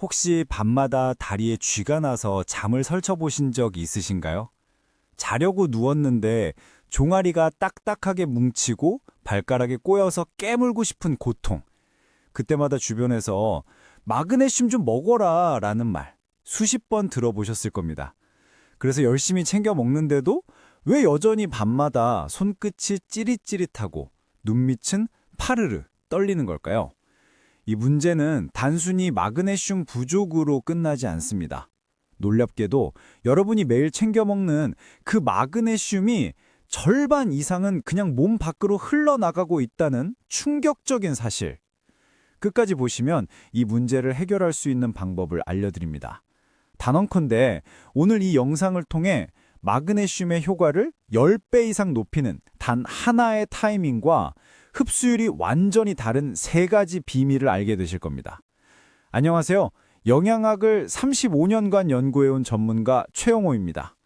혹시 밤마다 다리에 쥐가 나서 잠을 설쳐보신 적 있으신가요? 자려고 누웠는데 종아리가 딱딱하게 뭉치고 발가락에 꼬여서 깨물고 싶은 고통. 그때마다 주변에서 마그네슘 좀 먹어라 라는 말 수십 번 들어보셨을 겁니다. 그래서 열심히 챙겨 먹는데도 왜 여전히 밤마다 손끝이 찌릿찌릿하고 눈 밑은 파르르 떨리는 걸까요? 이 문제는 단순히 마그네슘 부족으로 끝나지 않습니다. 놀랍게도 여러분이 매일 챙겨 먹는 그 마그네슘이 절반 이상은 그냥 몸 밖으로 흘러나가고 있다는 충격적인 사실. 끝까지 보시면 이 문제를 해결할 수 있는 방법을 알려드립니다. 단언컨대 오늘 이 영상을 통해 마그네슘의 효과를 10배 이상 높이는 단 하나의 타이밍과 흡수율이 완전히 다른 세 가지 비밀을 알게 되실 겁니다. 안녕하세요. 영양학을 35년간 연구해온 전문가 최영호입니다.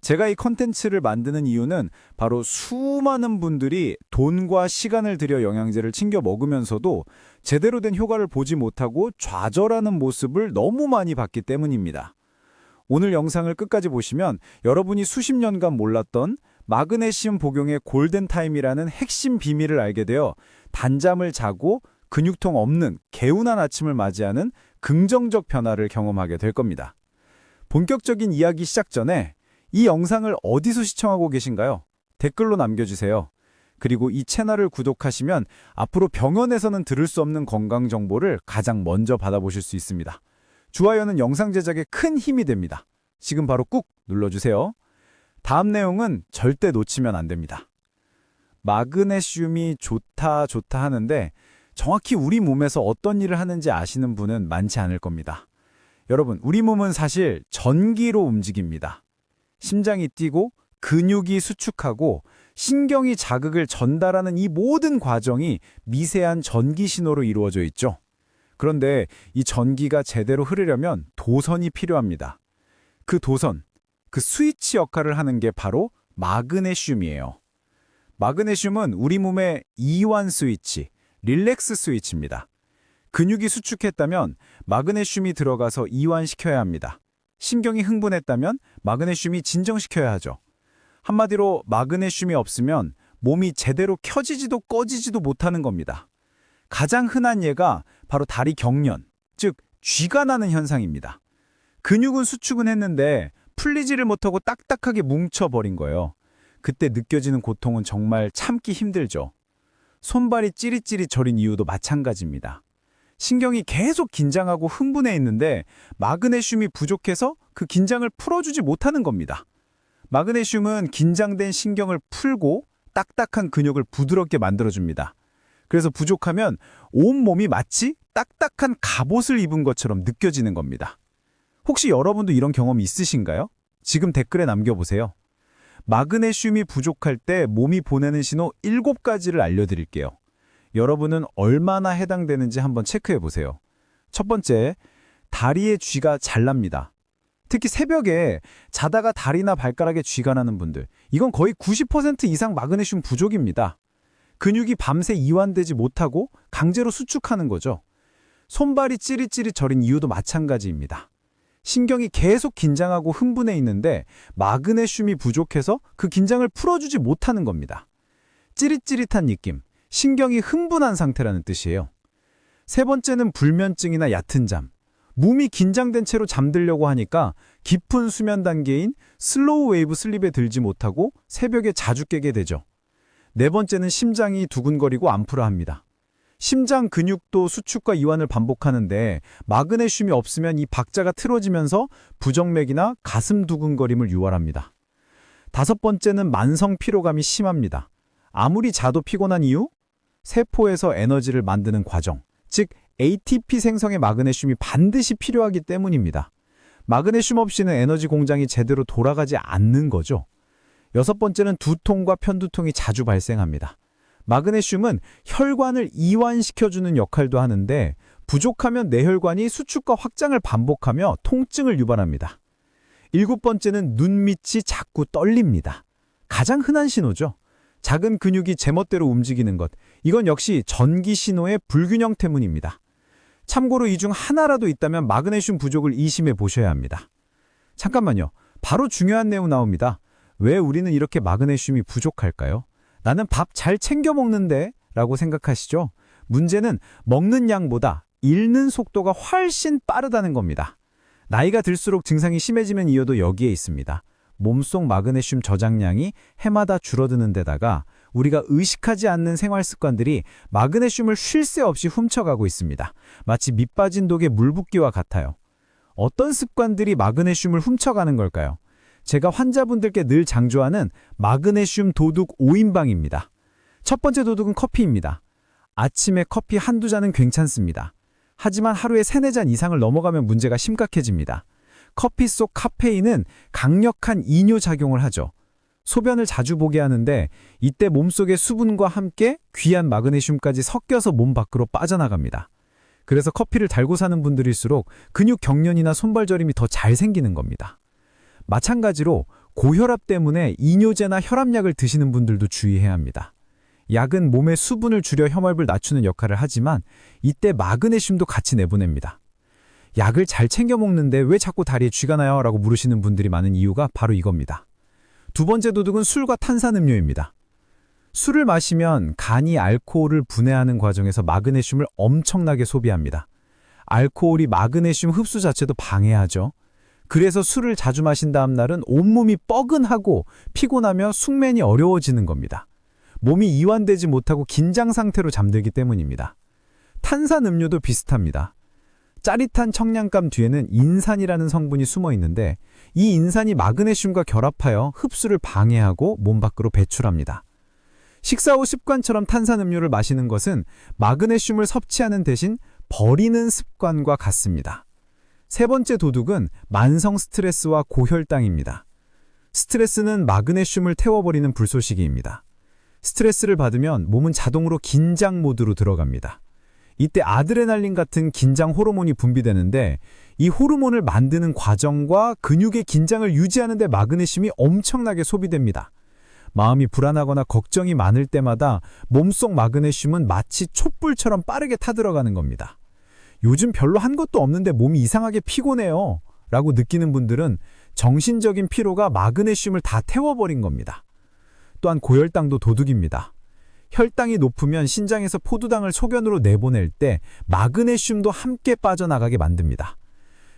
제가 이 컨텐츠를 만드는 이유는 바로 수많은 분들이 돈과 시간을 들여 영양제를 챙겨 먹으면서도 제대로 된 효과를 보지 못하고 좌절하는 모습을 너무 많이 봤기 때문입니다. 오늘 영상을 끝까지 보시면 여러분이 수십 년간 몰랐던 마그네슘 복용의 골든타임이라는 핵심 비밀을 알게 되어 단잠을 자고 근육통 없는 개운한 아침을 맞이하는 긍정적 변화를 경험하게 될 겁니다. 본격적인 이야기 시작 전에 이 영상을 어디서 시청하고 계신가요? 댓글로 남겨주세요. 그리고 이 채널을 구독하시면 앞으로 병원에서는 들을 수 없는 건강 정보를 가장 먼저 받아보실 수 있습니다. 좋아요는 영상 제작에 큰 힘이 됩니다. 지금 바로 꾹 눌러주세요. 다음 내용은 절대 놓치면 안 됩니다. 마그네슘이 좋다 좋다 하는데 정확히 우리 몸에서 어떤 일을 하는지 아시는 분은 많지 않을 겁니다. 여러분, 우리 몸은 사실 전기로 움직입니다. 심장이 뛰고 근육이 수축하고 신경이 자극을 전달하는 이 모든 과정이 미세한 전기 신호로 이루어져 있죠. 그런데 이 전기가 제대로 흐르려면 도선이 필요합니다. 그 도선, 그 스위치 역할을 하는 게 바로 마그네슘이에요. 마그네슘은 우리 몸의 이완 스위치, 릴렉스 스위치입니다. 근육이 수축했다면 마그네슘이 들어가서 이완시켜야 합니다. 신경이 흥분했다면 마그네슘이 진정시켜야 하죠. 한마디로 마그네슘이 없으면 몸이 제대로 켜지지도 꺼지지도 못하는 겁니다. 가장 흔한 예가 바로 다리 경련, 즉 쥐가 나는 현상입니다. 근육은 수축은 했는데 풀리지를 못하고 딱딱하게 뭉쳐버린 거예요. 그때 느껴지는 고통은 정말 참기 힘들죠. 손발이 찌릿찌릿 저린 이유도 마찬가지입니다. 신경이 계속 긴장하고 흥분해 있는데 마그네슘이 부족해서 그 긴장을 풀어주지 못하는 겁니다. 마그네슘은 긴장된 신경을 풀고 딱딱한 근육을 부드럽게 만들어줍니다. 그래서 부족하면 온몸이 마치 딱딱한 갑옷을 입은 것처럼 느껴지는 겁니다. 혹시 여러분도 이런 경험 있으신가요? 지금 댓글에 남겨보세요. 마그네슘이 부족할 때 몸이 보내는 신호 7가지를 알려드릴게요. 여러분은 얼마나 해당되는지 한번 체크해 보세요. 첫 번째, 다리에 쥐가 잘 납니다. 특히 새벽에 자다가 다리나 발가락에 쥐가 나는 분들, 이건 거의 90% 이상 마그네슘 부족입니다. 근육이 밤새 이완되지 못하고 강제로 수축하는 거죠. 손발이 찌릿찌릿 저린 이유도 마찬가지입니다. 신경이 계속 긴장하고 흥분해 있는데 마그네슘이 부족해서 그 긴장을 풀어주지 못하는 겁니다. 찌릿찌릿한 느낌, 신경이 흥분한 상태라는 뜻이에요. 세 번째는 불면증이나 얕은 잠. 몸이 긴장된 채로 잠들려고 하니까 깊은 수면 단계인 슬로우 웨이브 슬립에 들지 못하고 새벽에 자주 깨게 되죠. 네 번째는 심장이 두근거리고 암프라 합니다. 심장 근육도 수축과 이완을 반복하는데 마그네슘이 없으면 이 박자가 틀어지면서 부정맥이나 가슴 두근거림을 유발합니다. 다섯 번째는 만성 피로감이 심합니다. 아무리 자도 피곤한 이유? 세포에서 에너지를 만드는 과정, 즉 ATP 생성의 마그네슘이 반드시 필요하기 때문입니다. 마그네슘 없이는 에너지 공장이 제대로 돌아가지 않는 거죠. 여섯 번째는 두통과 편두통이 자주 발생합니다. 마그네슘은 혈관을 이완시켜주는 역할도 하는데 부족하면 뇌혈관이 수축과 확장을 반복하며 통증을 유발합니다. 일곱 번째는 눈밑이 자꾸 떨립니다. 가장 흔한 신호죠. 작은 근육이 제멋대로 움직이는 것. 이건 역시 전기 신호의 불균형 때문입니다. 참고로 이 중 하나라도 있다면 마그네슘 부족을 의심해 보셔야 합니다. 잠깐만요. 바로 중요한 내용 나옵니다. 왜 우리는 이렇게 마그네슘이 부족할까요? 나는 밥 잘 챙겨 먹는데 라고 생각하시죠? 문제는 먹는 양보다 잃는 속도가 훨씬 빠르다는 겁니다. 나이가 들수록 증상이 심해지면 이유도 여기에 있습니다. 몸속 마그네슘 저장량이 해마다 줄어드는 데다가 우리가 의식하지 않는 생활 습관들이 마그네슘을 쉴 새 없이 훔쳐가고 있습니다. 마치 밑 빠진 독에 물 붓기와 같아요. 어떤 습관들이 마그네슘을 훔쳐가는 걸까요? 제가 환자분들께 늘 장조하는 마그네슘 도둑 5인방입니다. 첫 번째 도둑은 커피입니다. 아침에 커피 한두 잔은 괜찮습니다. 하지만 하루에 세네 잔 이상을 넘어가면 문제가 심각해집니다. 커피 속 카페인은 강력한 이뇨 작용을 하죠. 소변을 자주 보게 하는데 이때 몸속의 수분과 함께 귀한 마그네슘까지 섞여서 몸 밖으로 빠져나갑니다. 그래서 커피를 달고 사는 분들일수록 근육 경련이나 손발 저림이 더 잘 생기는 겁니다. 마찬가지로 고혈압 때문에 이뇨제나 혈압약을 드시는 분들도 주의해야 합니다. 약은 몸의 수분을 줄여 혈압을 낮추는 역할을 하지만 이때 마그네슘도 같이 내보냅니다. 약을 잘 챙겨 먹는데 왜 자꾸 다리에 쥐가 나요? 라고 물으시는 분들이 많은 이유가 바로 이겁니다. 두 번째 도둑은 술과 탄산음료입니다. 술을 마시면 간이 알코올을 분해하는 과정에서 마그네슘을 엄청나게 소비합니다. 알코올이 마그네슘 흡수 자체도 방해하죠. 그래서 술을 자주 마신 다음 날은 온몸이 뻐근하고 피곤하며 숙면이 어려워지는 겁니다. 몸이 이완되지 못하고 긴장 상태로 잠들기 때문입니다. 탄산 음료도 비슷합니다. 짜릿한 청량감 뒤에는 인산이라는 성분이 숨어 있는데 이 인산이 마그네슘과 결합하여 흡수를 방해하고 몸 밖으로 배출합니다. 식사 후 습관처럼 탄산 음료를 마시는 것은 마그네슘을 섭취하는 대신 버리는 습관과 같습니다. 세 번째 도둑은 만성 스트레스와 고혈당입니다. 스트레스는 마그네슘을 태워버리는 불쏘시개입니다. 스트레스를 받으면 몸은 자동으로 긴장 모드로 들어갑니다. 이때 아드레날린 같은 긴장 호르몬이 분비되는데 이 호르몬을 만드는 과정과 근육의 긴장을 유지하는 데 마그네슘이 엄청나게 소비됩니다. 마음이 불안하거나 걱정이 많을 때마다 몸속 마그네슘은 마치 촛불처럼 빠르게 타들어가는 겁니다. 요즘 별로 한 것도 없는데 몸이 이상하게 피곤해요. 라고 느끼는 분들은 정신적인 피로가 마그네슘을 다 태워버린 겁니다. 또한 고혈당도 도둑입니다. 혈당이 높으면 신장에서 포도당을 소견으로 내보낼 때 마그네슘도 함께 빠져나가게 만듭니다.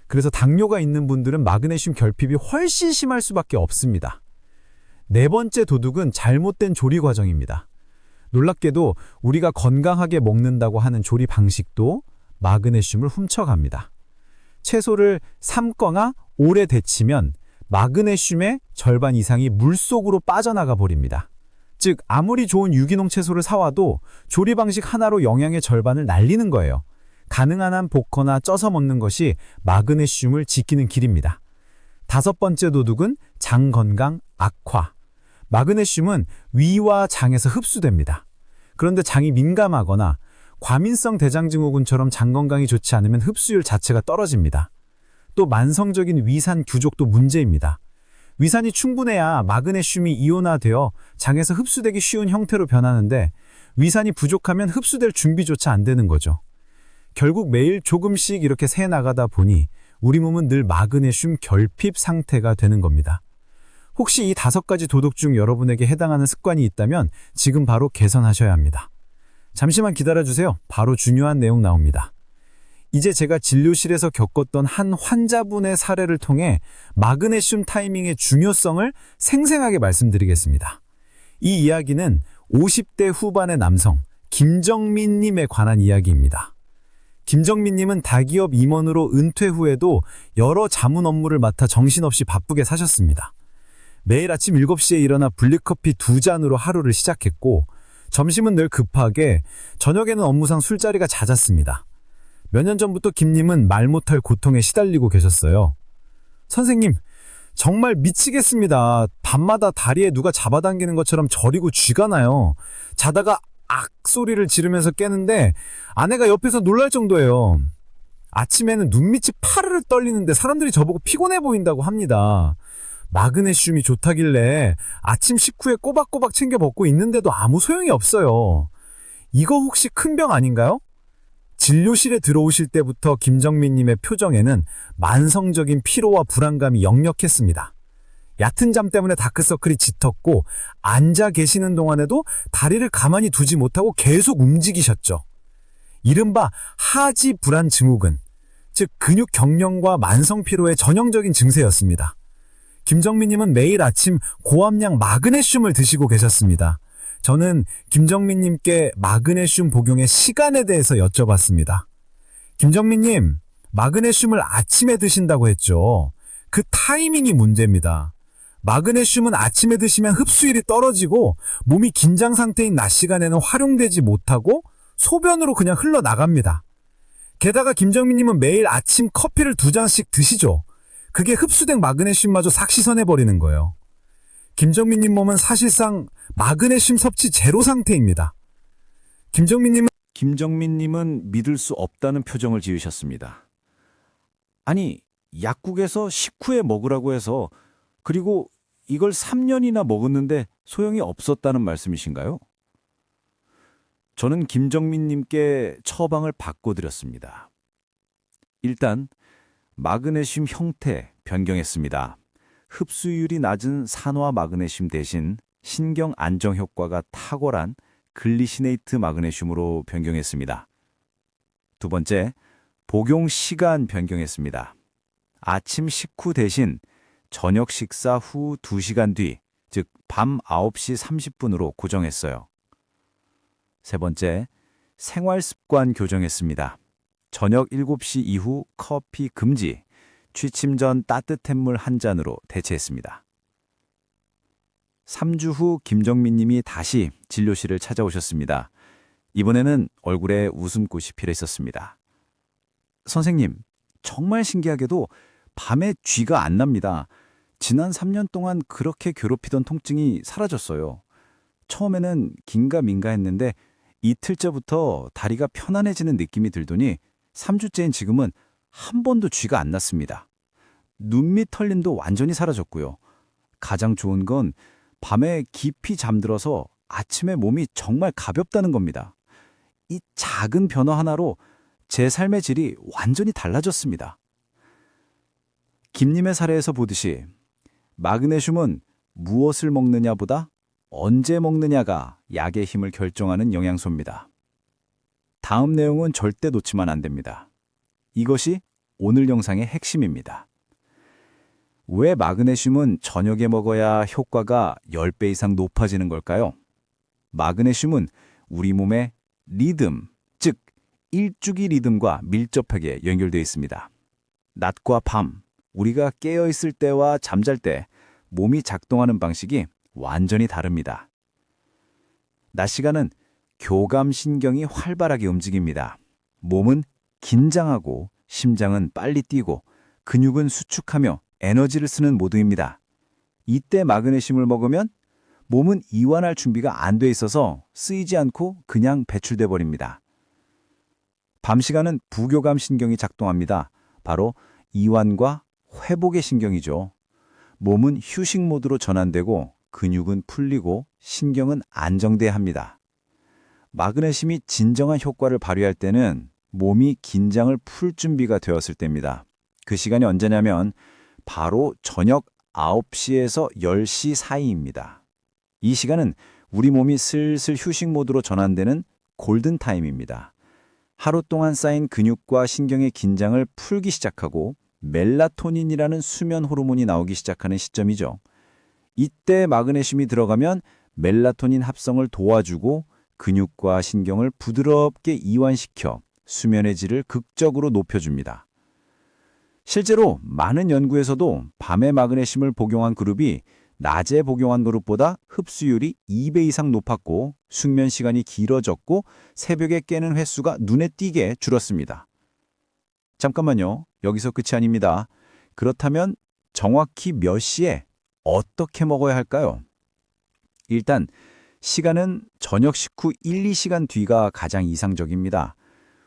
그래서 당뇨가 있는 분들은 마그네슘 결핍이 훨씬 심할 수밖에 없습니다. 네 번째 도둑은 잘못된 조리 과정입니다. 놀랍게도 우리가 건강하게 먹는다고 하는 조리 방식도 마그네슘을 훔쳐갑니다. 채소를 삶거나 오래 데치면 마그네슘의 절반 이상이 물속으로 빠져나가 버립니다. 즉 아무리 좋은 유기농 채소를 사와도 조리 방식 하나로 영양의 절반을 날리는 거예요. 가능한 한 볶거나 쪄서 먹는 것이 마그네슘을 지키는 길입니다. 다섯 번째 도둑은 장 건강 악화. 마그네슘은 위와 장에서 흡수됩니다. 그런데 장이 민감하거나 과민성 대장증후군처럼 장 건강이 좋지 않으면 흡수율 자체가 떨어집니다. 또 만성적인 위산 규족도 문제입니다. 위산이 충분해야 마그네슘이 이온화되어 장에서 흡수되기 쉬운 형태로 변하는데 위산이 부족하면 흡수될 준비조차 안 되는 거죠. 결국 매일 조금씩 이렇게 새 나가다 보니 우리 몸은 늘 마그네슘 결핍 상태가 되는 겁니다. 혹시 이 다섯 가지 도덕 중 여러분에게 해당하는 습관이 있다면 지금 바로 개선하셔야 합니다. 잠시만 기다려주세요. 바로 중요한 내용 나옵니다. 이제 제가 진료실에서 겪었던 한 환자분의 사례를 통해 마그네슘 타이밍의 중요성을 생생하게 말씀드리겠습니다. 이 이야기는 50대 후반의 남성 김정민님에 관한 이야기입니다. 김정민님은 다기업 임원으로 은퇴 후에도 여러 자문 업무를 맡아 정신없이 바쁘게 사셨습니다. 매일 아침 7시에 일어나 블리커피 두 잔으로 하루를 시작했고 점심은 늘 급하게 저녁에는 업무상 술자리가 잦았습니다. 몇 년 전부터 김님은 말 못할 고통에 시달리고 계셨어요. 선생님, 정말 미치겠습니다. 밤마다 다리에 누가 잡아당기는 것처럼 저리고 쥐가 나요. 자다가 악 소리를 지르면서 깨는데 아내가 옆에서 놀랄 정도예요. 아침에는 눈밑이 파르르 떨리는데 사람들이 저보고 피곤해 보인다고 합니다. 마그네슘이 좋다길래 아침 식후에 꼬박꼬박 챙겨 먹고 있는데도 아무 소용이 없어요. 이거 혹시 큰 병 아닌가요? 진료실에 들어오실 때부터 김정민님의 표정에는 만성적인 피로와 불안감이 역력했습니다. 얕은 잠 때문에 다크서클이 짙었고 앉아 계시는 동안에도 다리를 가만히 두지 못하고 계속 움직이셨죠. 이른바 하지 불안 증후군, 즉 근육 경련과 만성 피로의 전형적인 증세였습니다. 김정민님은 매일 아침 고함량 마그네슘을 드시고 계셨습니다. 저는 김정민님께 마그네슘 복용의 시간에 대해서 여쭤봤습니다. 김정민님, 마그네슘을 아침에 드신다고 했죠. 그 타이밍이 문제입니다. 마그네슘은 아침에 드시면 흡수율이 떨어지고 몸이 긴장 상태인 낮 시간에는 활용되지 못하고 소변으로 그냥 흘러나갑니다. 게다가 김정민님은 매일 아침 커피를 두 잔씩 드시죠. 그게 흡수된 마그네슘마저 삭시선해버리는 거예요. 김정민님 몸은 사실상 마그네슘 섭취 제로 상태입니다. 김정민님은 김정민님은 믿을 수 없다는 표정을 지으셨습니다. 아니, 약국에서 식후에 먹으라고 해서 그리고 이걸 3년이나 먹었는데 소용이 없었다는 말씀이신가요? 저는 김정민님께 처방을 바꿔드렸습니다. 일단 마그네슘 형태 변경했습니다. 흡수율이 낮은 산화 마그네슘 대신 신경 안정 효과가 탁월한 글리시네이트 마그네슘으로 변경했습니다. 두 번째, 복용 시간 변경했습니다. 아침 식후 대신 저녁 식사 후 2시간 뒤, 즉 밤 9시 30분으로 고정했어요. 세 번째, 생활 습관 교정했습니다. 저녁 7시 이후 커피 금지, 취침 전 따뜻한 물 한 잔으로 대체했습니다. 3주 후 김정민 님이 다시 진료실을 찾아오셨습니다. 이번에는 얼굴에 웃음꽃이 피어 있었습니다. 선생님, 정말 신기하게도 밤에 쥐가 안 납니다. 지난 3년 동안 그렇게 괴롭히던 통증이 사라졌어요. 처음에는 긴가민가 했는데 이틀째부터 다리가 편안해지는 느낌이 들더니 3주째인 지금은 한 번도 쥐가 안 났습니다. 눈밑 털림도 완전히 사라졌고요. 가장 좋은 건 밤에 깊이 잠들어서 아침에 몸이 정말 가볍다는 겁니다. 이 작은 변화 하나로 제 삶의 질이 완전히 달라졌습니다. 김님의 사례에서 보듯이 마그네슘은 무엇을 먹느냐보다 언제 먹느냐가 약의 힘을 결정하는 영양소입니다. 다음 내용은 절대 놓치면 안 됩니다. 이것이 오늘 영상의 핵심입니다. 왜 마그네슘은 저녁에 먹어야 효과가 10배 이상 높아지는 걸까요? 마그네슘은 우리 몸의 리듬, 즉 일주기 리듬과 밀접하게 연결되어 있습니다. 낮과 밤, 우리가 깨어 있을 때와 잠잘 때 몸이 작동하는 방식이 완전히 다릅니다. 낮 시간은 교감 신경이 활발하게 움직입니다. 몸은 긴장하고 심장은 빨리 뛰고 근육은 수축하며 에너지를 쓰는 모드입니다. 이때 마그네슘을 먹으면 몸은 이완할 준비가 안 돼 있어서 쓰이지 않고 그냥 배출돼 버립니다. 밤 시간은 부교감 신경이 작동합니다. 바로 이완과 회복의 신경이죠. 몸은 휴식 모드로 전환되고 근육은 풀리고 신경은 안정돼야 합니다. 마그네슘이 진정한 효과를 발휘할 때는 몸이 긴장을 풀 준비가 되었을 때입니다. 그 시간이 언제냐면 바로 저녁 9시에서 10시 사이입니다. 이 시간은 우리 몸이 슬슬 휴식 모드로 전환되는 골든 타임입니다. 하루 동안 쌓인 근육과 신경의 긴장을 풀기 시작하고 멜라토닌이라는 수면 호르몬이 나오기 시작하는 시점이죠. 이때 마그네슘이 들어가면 멜라토닌 합성을 도와주고 근육과 신경을 부드럽게 이완시켜 수면의 질을 극적으로 높여줍니다. 실제로 많은 연구에서도 밤에 마그네슘을 복용한 그룹이 낮에 복용한 그룹보다 흡수율이 2배 이상 높았고 숙면 시간이 길어졌고 새벽에 깨는 횟수가 눈에 띄게 줄었습니다. 잠깐만요. 여기서 끝이 아닙니다. 그렇다면 정확히 몇 시에 어떻게 먹어야 할까요? 일단 시간은 저녁 식후 1, 2시간 뒤가 가장 이상적입니다.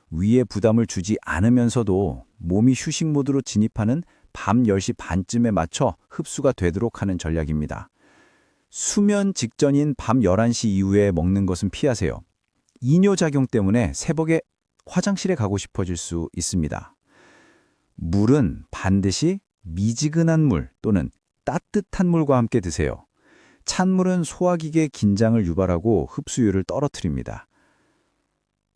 위에 부담을 주지 않으면서도 몸이 휴식 모드로 진입하는 밤 10시 반쯤에 맞춰 흡수가 되도록 하는 전략입니다. 수면 직전인 밤 11시 이후에 먹는 것은 피하세요. 이뇨작용 때문에 새벽에 화장실에 가고 싶어질 수 있습니다. 물은 반드시 미지근한 물 또는 따뜻한 물과 함께 드세요. 찬물은 소화기계 긴장을 유발하고 흡수율을 떨어뜨립니다.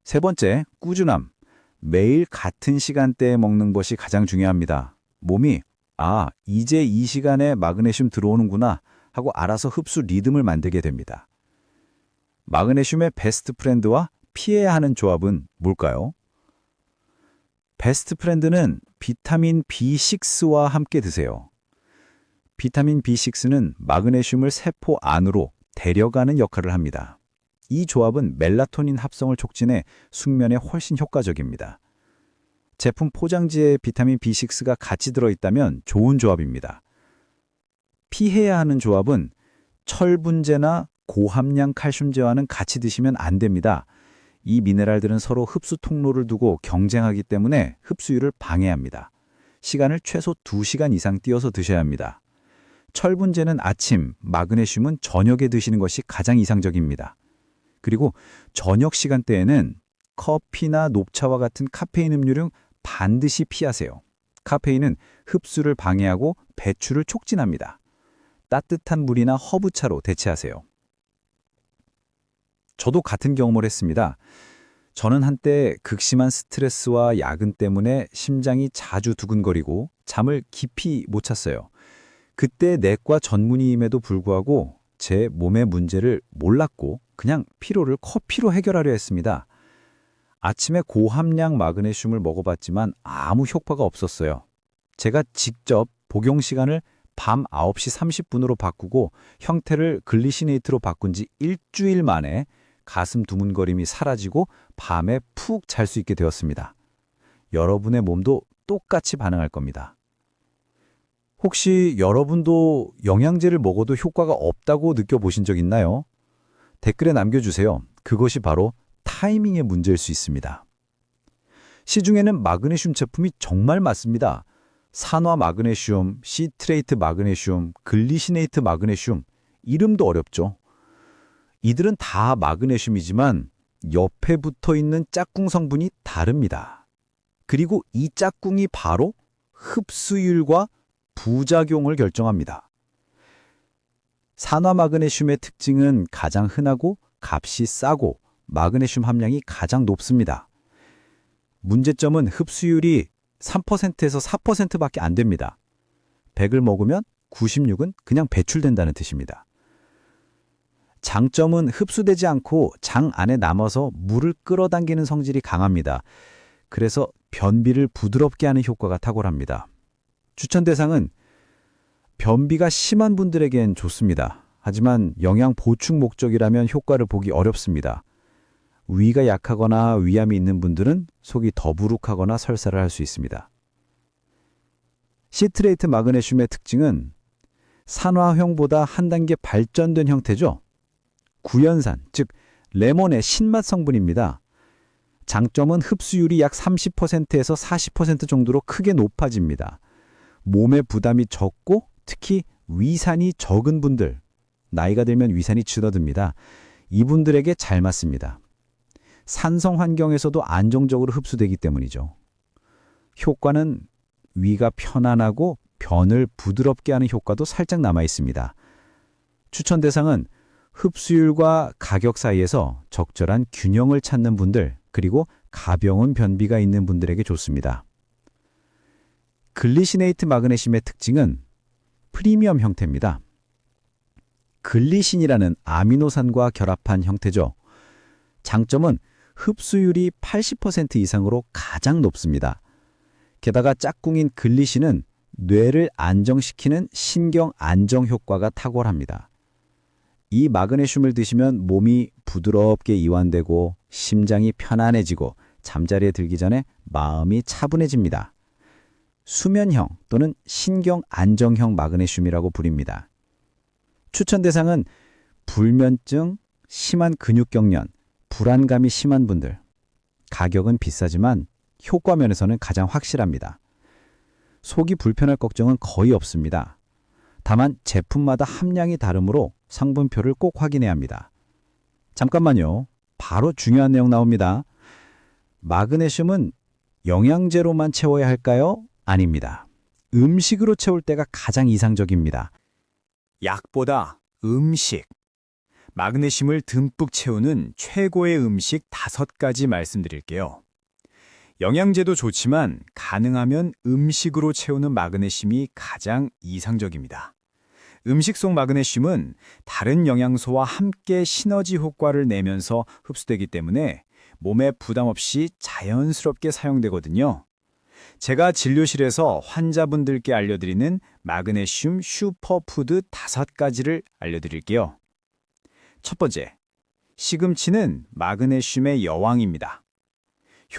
세 번째, 꾸준함. 매일 같은 시간대에 먹는 것이 가장 중요합니다. 몸이 아, 이제 이 시간에 마그네슘 들어오는구나 하고 알아서 흡수 리듬을 만들게 됩니다. 마그네슘의 베스트 프렌드와 피해야 하는 조합은 뭘까요? 베스트 프렌드는 비타민 B6와 함께 드세요. 비타민 B6는 마그네슘을 세포 안으로 데려가는 역할을 합니다. 이 조합은 멜라토닌 합성을 촉진해 숙면에 훨씬 효과적입니다. 제품 포장지에 비타민 B6가 같이 들어있다면 좋은 조합입니다. 피해야 하는 조합은 철분제나 고함량 칼슘제와는 같이 드시면 안 됩니다. 이 미네랄들은 서로 흡수 통로를 두고 경쟁하기 때문에 흡수율을 방해합니다. 시간을 최소 2시간 이상 띄어서 드셔야 합니다. 철분제는 아침, 마그네슘은 저녁에 드시는 것이 가장 이상적입니다. 그리고 저녁 시간대에는 커피나 녹차와 같은 카페인 음료를 반드시 피하세요. 카페인은 흡수를 방해하고 배출을 촉진합니다. 따뜻한 물이나 허브차로 대체하세요. 저도 같은 경험을 했습니다. 저는 한때 극심한 스트레스와 야근 때문에 심장이 자주 두근거리고 잠을 깊이 못 잤어요. 그때 내과 전문의임에도 불구하고 제 몸의 문제를 몰랐고 그냥 피로를 커피로 해결하려 했습니다. 아침에 고함량 마그네슘을 먹어봤지만 아무 효과가 없었어요. 제가 직접 복용 시간을 밤 9시 30분으로 바꾸고 형태를 글리시네이트로 바꾼 지 일주일 만에 가슴 두문거림이 사라지고 밤에 푹 잘 수 있게 되었습니다. 여러분의 몸도 똑같이 반응할 겁니다. 혹시 여러분도 영양제를 먹어도 효과가 없다고 느껴보신 적 있나요? 댓글에 남겨주세요. 그것이 바로 타이밍의 문제일 수 있습니다. 시중에는 마그네슘 제품이 정말 많습니다. 산화 마그네슘, 시트레이트 마그네슘, 글리시네이트 마그네슘, 이름도 어렵죠. 이들은 다 마그네슘이지만 옆에 붙어 있는 짝꿍 성분이 다릅니다. 그리고 이 짝꿍이 바로 흡수율과 부작용을 결정합니다. 산화 마그네슘의 특징은 가장 흔하고 값이 싸고 마그네슘 함량이 가장 높습니다. 문제점은 흡수율이 3%에서 4%밖에 안 됩니다. 100을 먹으면 96은 그냥 배출된다는 뜻입니다. 장점은 흡수되지 않고 장 안에 남아서 물을 끌어당기는 성질이 강합니다. 그래서 변비를 부드럽게 하는 효과가 탁월합니다. 추천 대상은 변비가 심한 분들에겐 좋습니다. 하지만 영양 보충 목적이라면 효과를 보기 어렵습니다. 위가 약하거나 위암이 있는 분들은 속이 더부룩하거나 설사를 할 수 있습니다. 시트레이트 마그네슘의 특징은 산화형보다 한 단계 발전된 형태죠. 구연산, 즉 레몬의 신맛 성분입니다. 장점은 흡수율이 약 30%에서 40% 정도로 크게 높아집니다. 몸의 부담이 적고 특히 위산이 적은 분들, 나이가 들면 위산이 줄어듭니다. 이분들에게 잘 맞습니다. 산성 환경에서도 안정적으로 흡수되기 때문이죠. 효과는 위가 편안하고 변을 부드럽게 하는 효과도 살짝 남아 있습니다. 추천 대상은 흡수율과 가격 사이에서 적절한 균형을 찾는 분들, 그리고 가벼운 변비가 있는 분들에게 좋습니다. 글리시네이트 마그네슘의 특징은 프리미엄 형태입니다. 글리신이라는 아미노산과 결합한 형태죠. 장점은 흡수율이 80% 이상으로 가장 높습니다. 게다가 짝꿍인 글리신은 뇌를 안정시키는 신경 안정 효과가 탁월합니다. 이 마그네슘을 드시면 몸이 부드럽게 이완되고 심장이 편안해지고 잠자리에 들기 전에 마음이 차분해집니다. 수면형 또는 신경 안정형 마그네슘이라고 부릅니다. 추천 대상은 불면증, 심한 근육경련, 불안감이 심한 분들. 가격은 비싸지만 효과 면에서는 가장 확실합니다. 속이 불편할 걱정은 거의 없습니다. 다만 제품마다 함량이 다르므로 성분표를 꼭 확인해야 합니다. 잠깐만요. 바로 중요한 내용 나옵니다. 마그네슘은 영양제로만 채워야 할까요? 아닙니다. 음식으로 채울 때가 가장 이상적입니다. 약보다 음식. 마그네슘을 듬뿍 채우는 최고의 음식 다섯 가지 말씀드릴게요. 영양제도 좋지만 가능하면 음식으로 채우는 마그네슘이 가장 이상적입니다. 음식 속 마그네슘은 다른 영양소와 함께 시너지 효과를 내면서 흡수되기 때문에 몸에 부담 없이 자연스럽게 사용되거든요. 제가 진료실에서 환자분들께 알려드리는 마그네슘 슈퍼푸드 다섯 가지를 알려드릴게요. 첫 번째, 시금치는 마그네슘의 여왕입니다.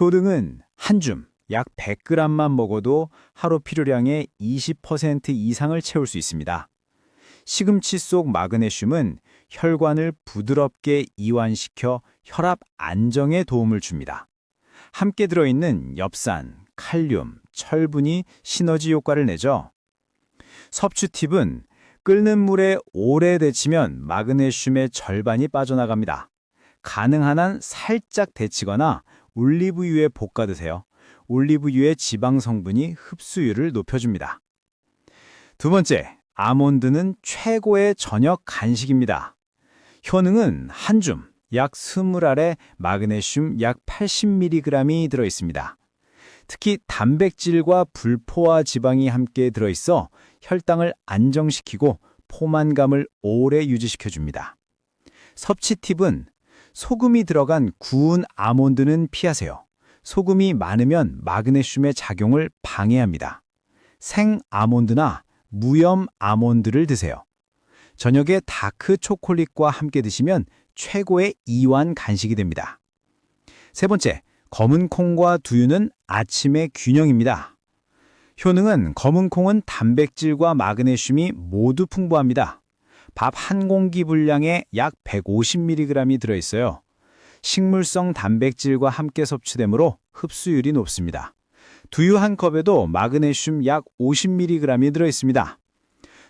효능은 한 줌, 약 100g만 먹어도 하루 필요량의 20% 이상을 채울 수 있습니다. 시금치 속 마그네슘은 혈관을 부드럽게 이완시켜 혈압 안정에 도움을 줍니다. 함께 들어있는 엽산, 칼륨, 철분이 시너지 효과를 내죠. 섭취 팁은 끓는 물에 오래 데치면 마그네슘의 절반이 빠져나갑니다. 가능한 한 살짝 데치거나 올리브유에 볶아 드세요. 올리브유의 지방 성분이 흡수율을 높여줍니다. 두 번째, 아몬드는 최고의 저녁 간식입니다. 효능은 한 줌, 약 20알에 마그네슘 약 80mg이 들어 있습니다. 특히 단백질과 불포화 지방이 함께 들어 있어 혈당을 안정시키고 포만감을 오래 유지시켜 줍니다. 섭취 팁은 소금이 들어간 구운 아몬드는 피하세요. 소금이 많으면 마그네슘의 작용을 방해합니다. 생 아몬드나 무염 아몬드를 드세요. 저녁에 다크 초콜릿과 함께 드시면 최고의 이완 간식이 됩니다. 세 번째, 검은 콩과 두유는 아침의 균형입니다. 효능은 검은 콩은 단백질과 마그네슘이 모두 풍부합니다. 밥 한 공기 분량에 약 150mg이 들어있어요. 식물성 단백질과 함께 섭취되므로 흡수율이 높습니다. 두유 한 컵에도 마그네슘 약 50mg이 들어있습니다.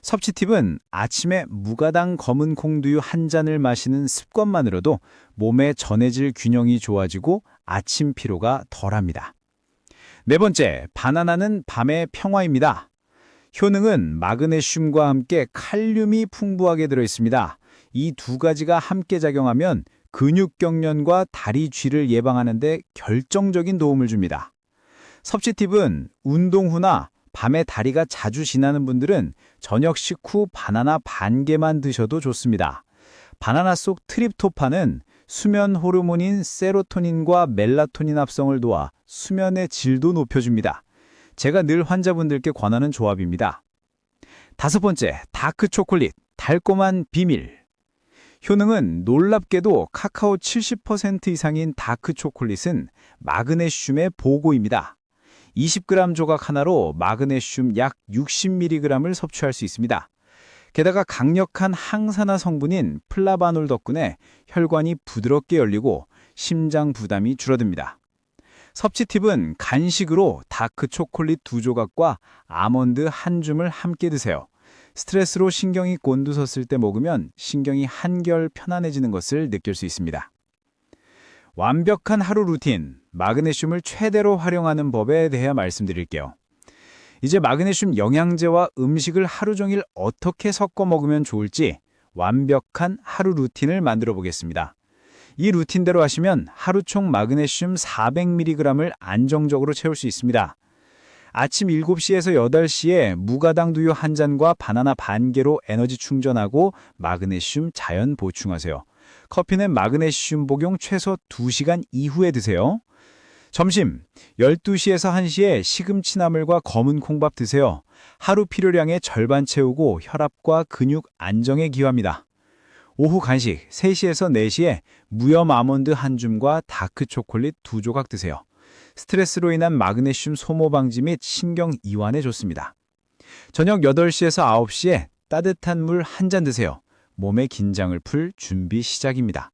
섭취 팁은 아침에 무가당 검은 콩두유 한 잔을 마시는 습관만으로도 몸의 전해질 균형이 좋아지고 아침 피로가 덜합니다. 네 번째, 바나나는 밤의 평화입니다. 효능은 마그네슘과 함께 칼륨이 풍부하게 들어있습니다. 이 두 가지가 함께 작용하면 근육 경련과 다리 쥐를 예방하는 데 결정적인 도움을 줍니다. 섭취 팁은 운동 후나 밤에 다리가 자주 지나는 분들은 저녁 식후 바나나 반 개만 드셔도 좋습니다. 바나나 속 트립토판은 수면 호르몬인 세로토닌과 멜라토닌 합성을 도와 수면의 질도 높여줍니다. 제가 늘 환자분들께 권하는 조합입니다. 다섯 번째, 다크 초콜릿, 달콤한 비밀. 효능은 놀랍게도 카카오 70% 이상인 다크 초콜릿은 마그네슘의 보고입니다. 20g 조각 하나로 마그네슘 약 60mg을 섭취할 수 있습니다. 게다가 강력한 항산화 성분인 플라바놀 덕분에 혈관이 부드럽게 열리고 심장 부담이 줄어듭니다. 섭취 팁은 간식으로 다크 초콜릿 두 조각과 아몬드 한 줌을 함께 드세요. 스트레스로 신경이 곤두섰을 때 먹으면 신경이 한결 편안해지는 것을 느낄 수 있습니다. 완벽한 하루 루틴, 마그네슘을 최대로 활용하는 법에 대해 말씀드릴게요. 이제 마그네슘 영양제와 음식을 하루 종일 어떻게 섞어 먹으면 좋을지 완벽한 하루 루틴을 만들어 보겠습니다. 이 루틴대로 하시면 하루 총 마그네슘 400mg을 안정적으로 채울 수 있습니다. 아침 7시에서 8시에 무가당 두유 한 잔과 바나나 반 개로 에너지 충전하고 마그네슘 자연 보충하세요. 커피는 마그네슘 복용 최소 2시간 이후에 드세요. 점심 12시에서 1시에 시금치 나물과 검은 콩밥 드세요. 하루 필요량의 절반 채우고 혈압과 근육 안정에 기여합니다. 오후 간식 3시에서 4시에 무염 아몬드 한 줌과 다크 초콜릿 두 조각 드세요. 스트레스로 인한 마그네슘 소모 방지 및 신경 이완에 좋습니다. 저녁 8시에서 9시에 따뜻한 물 한 잔 드세요. 몸의 긴장을 풀 준비 시작입니다.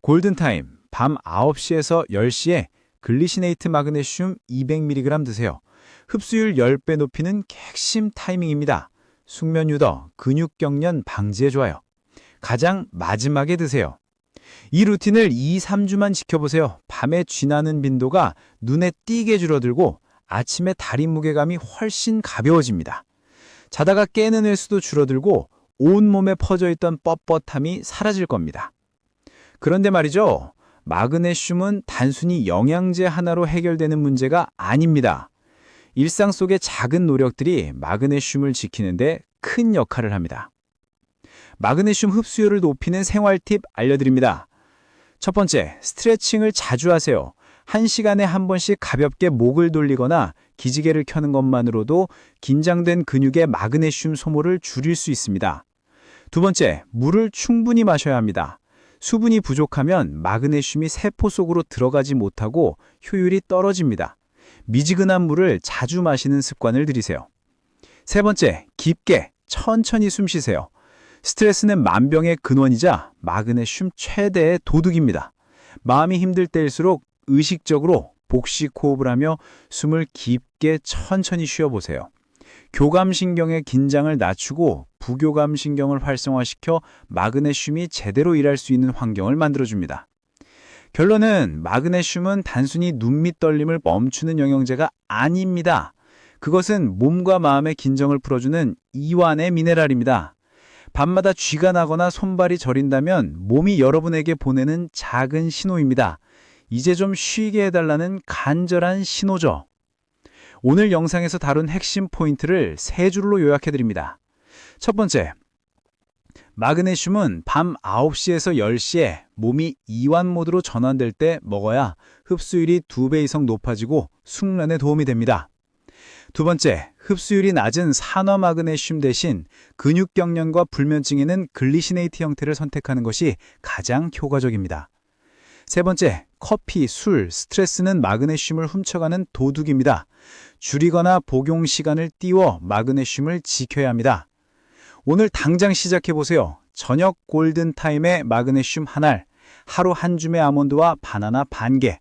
골든타임 밤 9시에서 10시에 글리시네이트 마그네슘 200mg 드세요. 흡수율 10배 높이는 핵심 타이밍입니다. 숙면 유도, 근육 경련 방지에 좋아요. 가장 마지막에 드세요. 이 루틴을 2, 3주만 지켜보세요. 밤에 쥐나는 빈도가 눈에 띄게 줄어들고 아침에 다리 무게감이 훨씬 가벼워집니다. 자다가 깨는 횟수도 줄어들고 온몸에 퍼져 있던 뻣뻣함이 사라질 겁니다. 그런데 말이죠. 마그네슘은 단순히 영양제 하나로 해결되는 문제가 아닙니다. 일상 속의 작은 노력들이 마그네슘을 지키는데 큰 역할을 합니다. 마그네슘 흡수율을 높이는 생활 팁 알려드립니다. 첫 번째, 스트레칭을 자주 하세요. 한 시간에 한 번씩 가볍게 목을 돌리거나 기지개를 켜는 것만으로도 긴장된 근육의 마그네슘 소모를 줄일 수 있습니다. 두 번째, 물을 충분히 마셔야 합니다. 수분이 부족하면 마그네슘이 세포 속으로 들어가지 못하고 효율이 떨어집니다. 미지근한 물을 자주 마시는 습관을 들이세요. 세 번째, 깊게 천천히 숨 쉬세요. 스트레스는 만병의 근원이자 마그네슘 최대의 도둑입니다. 마음이 힘들 때일수록 의식적으로 복식 호흡을 하며 숨을 깊게 천천히 쉬어보세요. 교감신경의 긴장을 낮추고 부교감 신경을 활성화시켜 마그네슘이 제대로 일할 수 있는 환경을 만들어줍니다. 결론은 마그네슘은 단순히 눈밑 떨림을 멈추는 영양제가 아닙니다. 그것은 몸과 마음의 긴장을 풀어주는 이완의 미네랄입니다. 밤마다 쥐가 나거나 손발이 저린다면 몸이 여러분에게 보내는 작은 신호입니다. 이제 좀 쉬게 해달라는 간절한 신호죠. 오늘 영상에서 다룬 핵심 포인트를 세 줄로 요약해드립니다. 첫 번째, 마그네슘은 밤 9시에서 10시에 몸이 이완 모드로 전환될 때 먹어야 흡수율이 2배 이상 높아지고 숙면에 도움이 됩니다. 두 번째, 흡수율이 낮은 산화 마그네슘 대신 근육 경련과 불면증에는 글리시네이트 형태를 선택하는 것이 가장 효과적입니다. 세 번째, 커피, 술, 스트레스는 마그네슘을 훔쳐가는 도둑입니다. 줄이거나 복용 시간을 띄워 마그네슘을 지켜야 합니다. 오늘 당장 시작해 보세요. 저녁 골든타임에 마그네슘 한 알, 하루 한 줌의 아몬드와 바나나 반 개.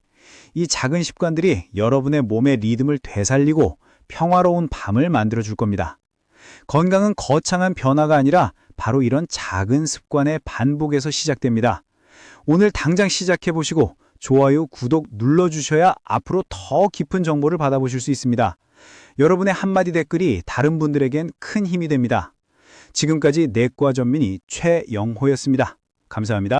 이 작은 습관들이 여러분의 몸의 리듬을 되살리고 평화로운 밤을 만들어 줄 겁니다. 건강은 거창한 변화가 아니라 바로 이런 작은 습관의 반복에서 시작됩니다. 오늘 당장 시작해 보시고 좋아요, 구독 눌러주셔야 앞으로 더 깊은 정보를 받아보실 수 있습니다. 여러분의 한마디 댓글이 다른 분들에겐 큰 힘이 됩니다. 지금까지 내과 전민이 최영호였습니다. 감사합니다.